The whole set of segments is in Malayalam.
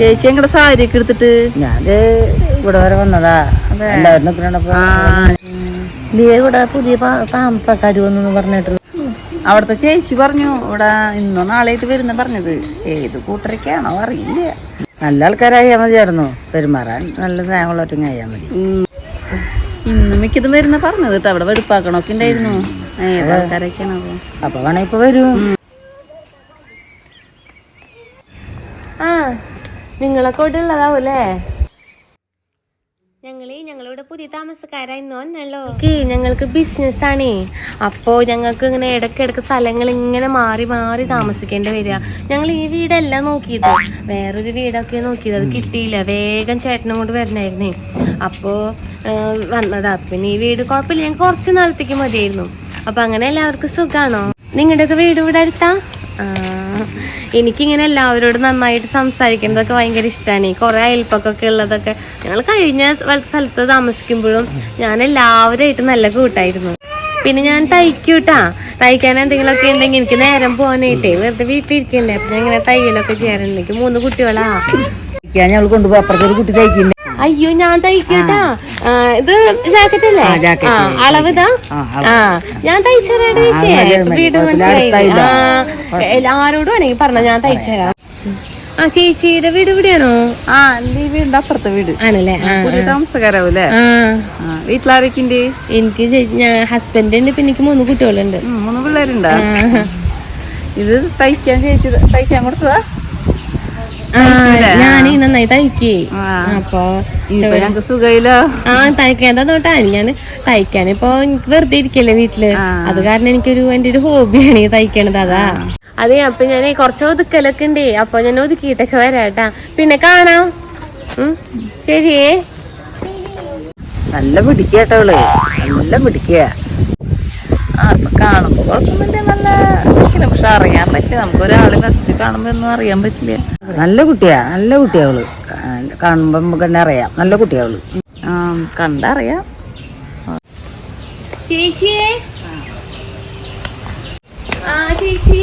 ചേച്ചി എങ്ങടെ സാരി ഒക്കെ എടുത്തിട്ട്? ഞാൻ ഇവിടെ വരെ വന്നതാ. നീ ഇവിടെ പുതിയ താമസക്കാരി വന്നു പറഞ്ഞിട്ട്. അവിടുത്തെ ചേച്ചി പറഞ്ഞു ഇവിടെ ഇന്നോ നാളെയായിട്ട് വരുന്ന പറഞ്ഞത്. ഏത് കൂട്ടരക്കാണോ അറിയില്ല. നല്ല ആൾക്കാരായാൽ മതിയായിരുന്നു. പെരുമാറാൻ നല്ല സ്നേഹമുള്ളവരും ആയാൽ മതി. ഇന്ന് മിക്കതും വരുന്ന പറഞ്ഞത് കേട്ടോ. അവിടെ വെടുപ്പാക്കണമൊക്കെ ഉണ്ടായിരുന്നു. ഏത് ആൾക്കാരൊക്കെയാണോ അപ്പൊ വേണേ ഇപ്പൊ വരും ആ നിങ്ങളൊക്കെ ഇവിടെ ഉള്ളതാവൂലേ ഞങ്ങൾ ഞങ്ങളിവിടെ പുതിയ താമസക്കാരായിരുന്നു ഞങ്ങൾക്ക് ബിസിനസ് ആണ് അപ്പോ ഞങ്ങൾക്ക് ഇങ്ങനെ ഇടയ്ക്കിടയ്ക്ക് സ്ഥലങ്ങൾ ഇങ്ങനെ മാറി മാറി താമസിക്കേണ്ടി വരിക. ഞങ്ങൾ ഈ വീടല്ല നോക്കിയത്. വേറൊരു വീടൊക്കെ നോക്കിയത്. അത് കിട്ടിയില്ല. വേഗം ചേട്ടനും കൊണ്ട് വരണായിരുന്നേ. അപ്പോ വന്നതാ. പിന്നെ ഈ വീട് കുഴപ്പമില്ല. ഞങ്ങൾക്ക് കുറച്ച് നാളത്തേക്ക് മതിയായിരുന്നു. അപ്പൊ അങ്ങനെ എല്ലാവർക്കും സുഖാണോ? നിങ്ങളുടെയൊക്കെ വീട് ഇവിടെ അടുത്താ? ആ, എനിക്കിങ്ങനെ എല്ലാവരോടും നന്നായിട്ട് സംസാരിക്കുന്നതൊക്കെ ഭയങ്കര ഇഷ്ടമാണ് കുറെ അയൽപ്പൊക്കെ ഉള്ളതൊക്കെ ഞങ്ങൾ കഴിഞ്ഞ സ്ഥലത്ത് താമസിക്കുമ്പോഴും ഞാൻ എല്ലാവരുമായിട്ട് നല്ല കൂട്ടായിരുന്നു. പിന്നെ ഞാൻ തയ്ക്കൂട്ടാ. തയ്ക്കാൻ എന്തെങ്കിലുമൊക്കെ ഉണ്ടെങ്കിൽ എനിക്ക് നേരം പോകാനായിട്ടേ വെറുതെ വീട്ടിൽ വീട്ടിലിരിക്കണ്ടേ അപ്പൊ ഞാൻ ഇങ്ങനെ തയ്യലൊക്കെ ചെയ്യാറുണ്ട്. എനിക്ക് മൂന്ന് കുട്ടികളാ. ഞാൻ ഞങ്ങൾ കൊണ്ടുപോയി അപ്പുറത്തൊരു കുട്ടി തയ്ക്കില്ലേ അയ്യോ ഞാൻ തയ്ക്കട്ടാ ഇത് ജാക്കറ്റ് അല്ലേ അളവിതാ? ആ, ഞാൻ ചേച്ചി മതി. വീട് മനസ്സിലായി. ആ എല്ലാരോടും ആണെങ്കിൽ പറഞ്ഞ ഞാൻ തയ്ച്ചേരാ. ആ ചേച്ചിയുടെ വീട് ഇവിടെയാണോ? ആ എന്റെ വീടിന്റെ അപ്പുറത്തെ വീട്. ആണല്ലേ? താമസക്കാരാവൂലേ വീട്ടിലാരൊക്കെ എനിക്ക് ഹസ്ബൻഡ് ഉണ്ട് പിന്നെ എനിക്ക് മൂന്ന് കുട്ടികളുണ്ട്. മൂന്ന് പിള്ളേരുണ്ടാ? ഇത് തയ്ക്കാൻ ചേച്ചി തയ്ക്കാൻ കൊടുത്തതാ? ഞാൻ നന്നായി തയ്ക്കേ. ആ. അപ്പൊ ഇപ്പൊ ഞങ്ങക്ക് സുഖയില്ല ആ തയ്ക്കേണ്ട നോട്ടാ ഞാൻ തയ്ക്കാൻ ഇപ്പൊ എനിക്ക് വെറുതെ ഇരിക്കല്ലേ വീട്ടിൽ. അത് കാരണം എനിക്കൊരു എന്റെ ഒരു ഹോബിയാണ് ഈ തയ്ക്കണത് അതാ. അതെ അപ്പൊ ഞാൻ കുറച്ച് ഒതുക്കലൊക്കെ ഉണ്ട് അപ്പൊ ഞാൻ ഒതുക്കിയിട്ടൊക്കെ വരാട്ടാ. പിന്നെ കാണാം. ഉം. ശരിയേ. നല്ല പിടിക്കട്ടോൾ നല്ല പിടിക്കുക ആ ഇപ്പൊ കാണുമ്പോ കുഴപ്പമൊന്നുമില്ല. നല്ല. പക്ഷെ അറിയാൻ പറ്റില്ല. നമുക്ക് ഒരാളെ ഫസ്റ്റ് കാണുമ്പോ ഒന്നും അറിയാൻ പറ്റില്ല. നല്ല കുട്ടിയാ നല്ല കുട്ടിയാവൾ കാണുമ്പോ നമുക്ക് തന്നെ അറിയാം. നല്ല കുട്ടിയാവൾ കണ്ടറിയാം ചേച്ചിയെ? ചേച്ചി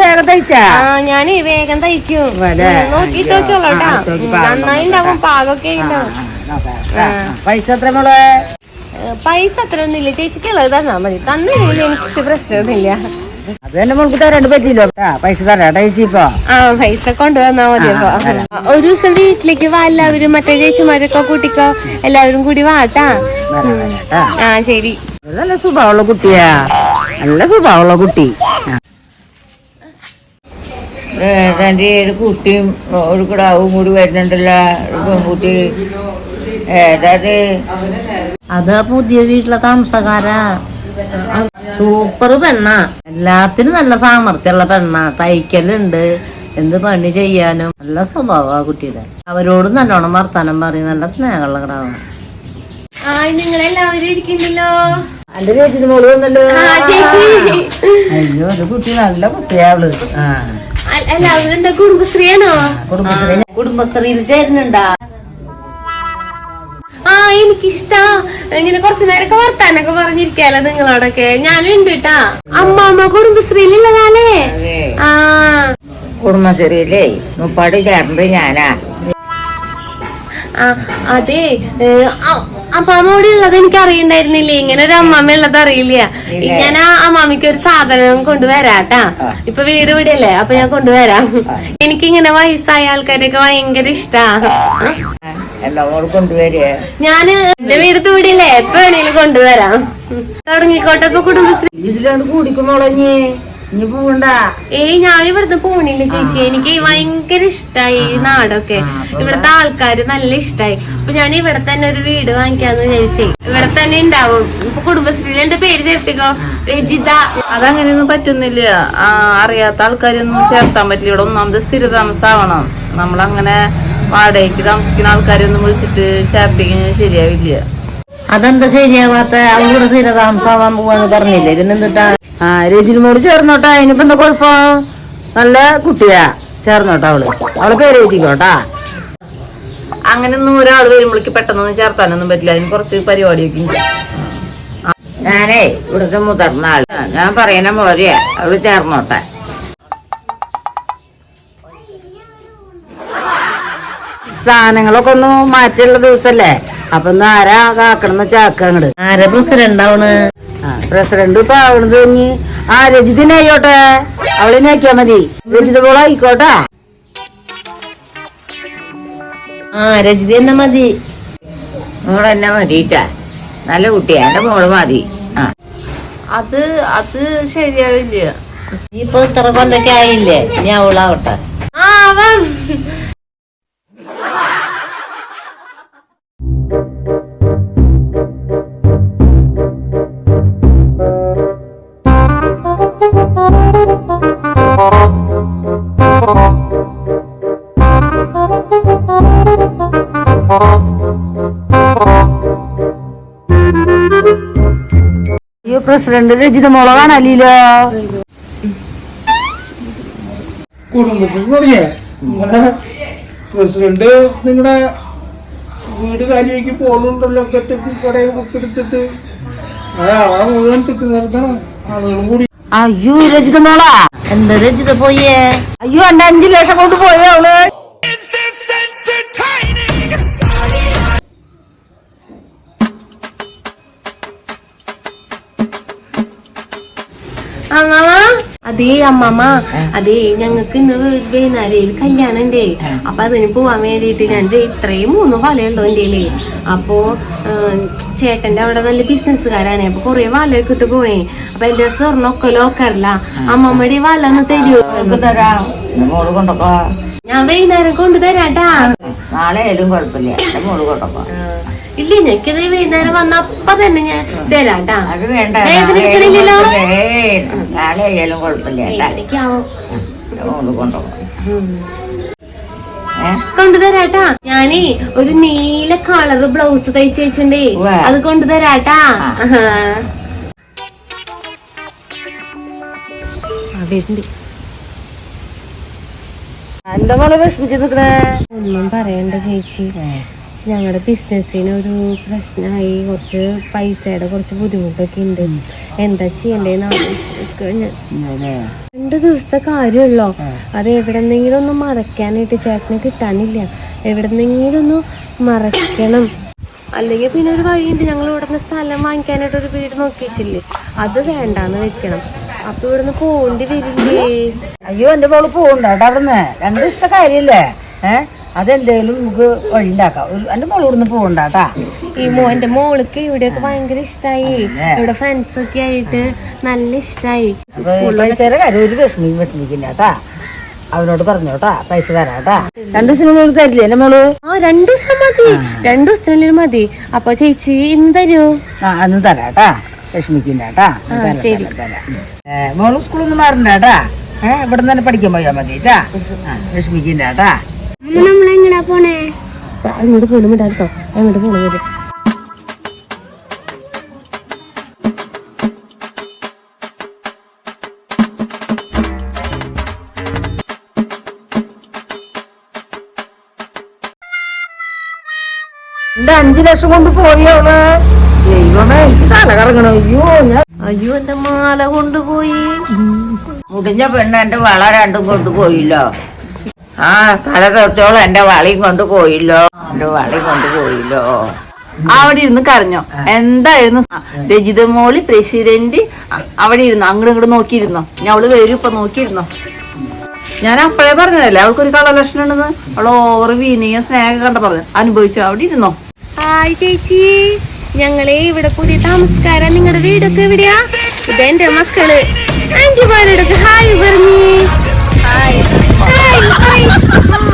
വേഗം തയ്ച്ചാ? ഞാനേ വേഗം തയ്ക്കും. നന്നായി ഉണ്ടാവും പൈസ എത്ര മോളെ? പൈസ അത്ര ഒന്നുമില്ല ചേച്ചിക്കുള്ളത് തന്നാ മതി. തന്നില്ലെങ്കിൽ എനിക്ക് പ്രശ്നമൊന്നുമില്ല. അത് തന്നെ മോൾക്ക് രണ്ട് പറ്റിയില്ലോ. പൈസ തരാം ചേച്ചി ഇപ്പൊ. ആ പൈസ കൊണ്ടുവന്നാ മതി അപ്പൊ ഒരു ദിവസം വീട്ടിലേക്ക് വാ എല്ലാവരും മറ്റേ ചേച്ചിമാരൊക്കെ കൂട്ടിക്കോ. എല്ലാവരും കൂടി വാട്ടാ ആ ശരി. നല്ല സ്വഭാവമുള്ള കുട്ടിയാ. നല്ല സ്വഭാവമുള്ള കുട്ടി. തന്റെ ഒരു കുട്ടിയും ഒരു കിടാവും കൂടി വരുന്നുണ്ടല്ലോ. പെൺകുട്ടി. ഏതാത് അതാ പുതിയ വീട്ടിലെ താമസക്കാരാ. സൂപ്പർ പെണ്ണ. എല്ലാത്തിനും നല്ല സാമർത്ഥ്യമുള്ള പെണ്ണ. തയ്ക്കലുണ്ട്. എന്ത് പണി ചെയ്യാനും. നല്ല സ്വഭാവ കുട്ടിയുടെ. അവരോട് നല്ലോണം വർത്താനം പറയും. നല്ല സ്നേഹമുള്ള കടാവാണ് എല്ലാവരും ഇരിക്കുന്നുണ്ടല്ലോ എന്റെ ചേച്ചിന് മോൾ വന്നല്ലോ. അയ്യോ ഒരു കുട്ടി നല്ല കുട്ടിയാൾ എല്ലാവരും എന്താ കുടുംബശ്രീയാണോ? കുടുംബശ്രീ. കുടുംബശ്രീയിൽ ചേരുന്നുണ്ടാ. എനിക്കിഷ്ടാ. ഇങ്ങനെ കുറച്ചു നേരമൊക്കെ വർത്താനൊക്കെ പറഞ്ഞിരിക്കാലോ നിങ്ങളോടൊക്കെ? ഞാനും ഉണ്ട് കേട്ടാ അമ്മാമ്മ കുടുംബശ്രീയിലുള്ളതാണേ ആ. കുടുംബശ്രീയിലേ മുപ്പാട് ചേർന്നത് ഞാനാ. ആ അതെ. അപ്പൊ അമ്മ അമ്മാമ്മ ഉള്ളത് എനിക്ക് അറിയണ്ടായിരുന്നില്ലേ ഇങ്ങനെ ഒരു അമ്മാമ്മ ഉള്ളത് അറിയില്ല. ഞാൻ ആ അമ്മാമിക്ക് ഒരു സാധനം കൊണ്ടുവരാട്ടാ. ഇപ്പൊ വീട് ഇവിടെയല്ലേ? അപ്പൊ ഞാൻ കൊണ്ടുവരാം. എനിക്കിങ്ങനെ വയസ്സായ ആൾക്കാരൊക്കെ ഭയങ്കര ഇഷ്ടാ. എല്ലാം കൊണ്ടുവരിക. ഞാൻ എന്റെ വീട് ഇവിടെയല്ലേ എപ്പോ വേണേലും കൊണ്ടുവരാം. തുടങ്ങിക്കോട്ടെ ഇപ്പൊ കുടുംബശ്രീ. ഇതിലാണ് കൂടിക്കുമോളഞ്ഞ് ഇനി? പോകണ്ട ഏയ് ഞാൻ ഇവിടുന്ന് പോണില്ല ചേച്ചി. എനിക്ക് ഭയങ്കര ഇഷ്ടായി ഈ നാടൊക്കെ. ഇവിടുത്തെ ആൾക്കാര് നല്ല ഇഷ്ടായി. അപ്പൊ ഞാൻ ഇവിടെ തന്നെ ഒരു വീട് വാങ്ങിക്കാന്ന് ചേച്ചി ഇവിടെ തന്നെ ഉണ്ടാവും ഇപ്പൊ കുടുംബശ്രീയിൽ എന്റെ പേര് ചേർത്തിക്കോ? രജിത. അതങ്ങനെയൊന്നും പറ്റുന്നില്ല. ആ അറിയാത്ത ആൾക്കാരൊന്നും ചേർത്താൻ പറ്റില്ല. ഇവിടെ ഒന്നാമത് സ്ഥിരതാമസമാവണം നമ്മളങ്ങനെ വാടകയ്ക്ക് താമസിക്കുന്ന ആൾക്കാരൊന്നും വിളിച്ചിട്ട് ചാപ്പിക്കുന്നത് ശരിയാവില്ല. അതെന്താ ശരിയാവാത്ത? അവളുടെ സ്ഥിരതാമസമാവാൻ പോവാന്ന് പറഞ്ഞില്ലേ? പിന്നെന്തിട്ടാ ആ രജിനിമോട് ചേർന്നോട്ടാ. അതിനിപ്പോ എന്താ കുഴപ്പം? നല്ല കുട്ടിയാ. ചേർന്നോട്ടാ അവൾ. അവൾ പേര് എഴുതിക്കോട്ടാ. അങ്ങനെയൊന്നും ഒരാൾ വരുമ്പോഴേക്ക് പെട്ടെന്നൊന്നും ചേർത്താനൊന്നും പറ്റില്ല. അതിന് കുറച്ച് പരിപാടിയൊക്കെ ഉണ്ട്. ഞാനേ ഇവിടുത്തെ മുതിർന്ന ആൾ. ഞാൻ പറയുന്ന പോലെയാ അവൾ ചേർന്നോട്ടെ. സാധനങ്ങളൊക്കെ ഒന്ന് മാറ്റിയുള്ള ദിവസല്ലേ? അപ്പൊ ഒന്ന് ആരാ കാക്കണം ചാക്ക അങ്ങട്. ആരെ പ്രസിഡന്റ് ആവണ്? പ്രസിഡന്റ് ഇപ്പൊ ആവണത് ഇനി ആ രജിതിനായിക്കോട്ടെ അവളിനെ ആക്കിയാ മതി. രജിത പോളായിക്കോട്ടെ ആ രജിത തന്നെ മതി. മോളെന്നെ മതിട്ടാ. നല്ല കുട്ടിയാ. എന്റെ മോൾ മതി. ആ. അത് അത് ശരിയാവില്ല. ഇപ്പൊ ഇത്ര കൊണ്ടൊക്കെ ആയില്ലേ? ഇനി അവളാവട്ടെ. ആവാം. ഈ പ്രസിഡന്റ് രജിത മോളെ കുടുംബത്തിൽ പ്രസിഡന്റ് നിങ്ങളുടെ വീട് കാര്യമാക്കി പോകുന്നുണ്ടല്ലോ. കടയിൽ ബുക്ക് എടുത്തിട്ട്. ആ ആ മുഴുവൻ തിക്കി നിർത്തണം ആളുകളും കൂടി. അയ്യോ രജിത മോളാ. എന്താ രജിത പോയേ? അയ്യോ എന്റെ അഞ്ചു ലക്ഷം കൊണ്ട് പോയേ അവൾ? അതേ അമ്മമ്മ അതേ ഞങ്ങക്ക് ഇന്ന് വൈകുന്നേരം കല്യാണം ഉണ്ടേ അപ്പൊ അതിന് പോവാൻ വേണ്ടിട്ട് ഞാൻ ഇത്രയും മൂന്ന് വളയുള്ളൂ എന്റെ അപ്പോ ചേട്ടന്റെ അവിടെ നല്ല ബിസിനസ്സുകാരാണ്. അപ്പൊ കൊറേ വളയൊക്കെ ഇട്ട് പോണേ. അപ്പൊ എന്റെ സ്വർണൊക്കെ ലോക്കറില്ല അമ്മമ്മയുടെ ഈ വള ഒന്ന് കൊണ്ടൊക്കോ ഞാൻ വൈകുന്നേരം കൊണ്ടുതരാട്ടാ. നാളെ ആയാലും കുഴപ്പമില്ല. മോൾ ഇല്ല എനിക്കത് വൈകുന്നേരം വന്ന അപ്പൊ തന്നെ ഞാൻ തരാട്ടാ അത് വേണ്ട. നാളെ ആയാലും? കുഴപ്പമില്ല. കൊണ്ടുതരാട്ടാ. ഞാനേ ഒരു നീല കളർ ബ്ലൗസ് തയ്ച്ചു വെച്ചിണ്ടേ. അത് കൊണ്ടുതരാട്ടാ. വരുന്നുണ്ട്. എന്റെ മോളെ വിഷമിച്ചു നിക്കണേ? ഒന്നും പറയണ്ട ചേച്ചി. ഞങ്ങളുടെ ബിസിനസ്സിന് ഒരു പ്രശ്നമായി കുറച്ച് പൈസയുടെ കുറച്ച് ബുദ്ധിമുട്ടൊക്കെ ഉണ്ട് എന്താ ചെയ്യണ്ടേന്ന് രണ്ട് ദിവസത്തെ കാര്യമുള്ളോ അത് എവിടെന്നെങ്കിലും ഒന്ന് മറക്കാനായിട്ട് ചേട്ടന് കിട്ടാനില്ല. എവിടെന്നെങ്കിലും ഒന്ന് മറക്കണം. അല്ലെങ്കിൽ പിന്നെ ഒരു വഴിയുണ്ട്. ഞങ്ങൾ ഇവിടുന്ന് സ്ഥലം വാങ്ങിക്കാനായിട്ട് ഒരു വീട് നോക്കിയിട്ടില്ലേ അത് വേണ്ടാന്ന് വെക്കണം. അപ്പൊ ഇവിടുന്ന് പോണ്ടി വരില്ലേ? അയ്യോ എന്റെ മോൾ പോകണ്ട കേട്ടോ രണ്ട് ദിവസത്തെ കാര്യല്ലേ? ഏ? അതെന്തേലും നമുക്ക് വഴിണ്ടാക്കാം എന്റെ മോൾ ഇവിടുന്ന് പോകണ്ട കേട്ടാ ഈ മോ എന്റെ മോൾക്ക് ഇവിടെയൊക്കെ ഭയങ്കര ഇഷ്ടായി. ഇവിടെ ഫ്രണ്ട്സ് ഒക്കെ ആയിട്ട് നല്ല ഇഷ്ടായി. പൈസയുടെ കാര്യം ഒരു വിഷമം വിഷമിക്കില്ല കേട്ടാ അവനോട് പറഞ്ഞോട്ടാ പൈസ തരാട്ടാ രണ്ടു ദിവസം മോൾ തരില്ലേ എന്റെ മോൾ? ആ രണ്ടു ദിവസം മതി. രണ്ടു ദിവസത്തിനുള്ളിൽ മതി. അപ്പൊ ചേച്ചി ഇന്ന് തരൂ. ആ അന്ന് തരാട്ടാ വിഷമിക്കില്ല കേട്ടാ മോൾ സ്കൂളിൽ നിന്ന് മാറണ്ട കേട്ടാ ഏഹ് ഇവിടെ നിന്ന് തന്നെ പഠിക്കാൻ പോയാ മതി കേട്ടാ വിഷമിക്കില്ല കേട്ടാ അങ്ങോട്ട് പോലും വിടാട്ടോ അങ്ങോട്ട് എന്റെ അഞ്ചു ലക്ഷം കൊണ്ട് പോയി അവൾ. ദൈവമേ എനിക്ക് തല കറങ്ങണം അയ്യോ ഞാൻ അയ്യോ എന്റെ മാല കൊണ്ടുപോയി. മുടിഞ്ഞ പെണ്ണ് എന്റെ വള രണ്ടും കൊണ്ടുപോയില്ലോ ആ തല തൊട്ടോളം എന്റെ വളയും കൊണ്ടുപോയില്ലോ എന്റെ വളയും കൊണ്ടുപോയില്ലോ അവിടെ ഇരുന്ന് കരഞ്ഞോ. എന്തായിരുന്നു? രജിത മോളി പ്രസിഡന്റ് അവിടെ ഇരുന്നു. അങ്ങോട്ട് ഇങ്ങോട്ട് നോക്കിയിരുന്നോ? ഞാൻ അവൾ വരും ഇപ്പൊ നോക്കിയിരുന്നോ? ഞാൻ അപ്പോഴേ പറഞ്ഞതല്ലേ അവൾക്കൊരു കളലക്ഷണം ഉണ്ടെന്ന്? അവൾ ഓവർ വീനീയ സ്നേഹം കണ്ട പറഞ്ഞു. അനുഭവിച്ചു? അവിടെ ഇരുന്നോ? ഹായ് ചേച്ചി. ഞങ്ങളെ ഇവിടെ പുതിയ താമസക്കാരാ നിങ്ങളുടെ വീടൊക്കെ എവിടെയാ? ഇതെന്റെ മക്കൾ. ആന്റിമാരോടൊക്കെ ഹായ് പറഞ്ഞു. Oh, my God.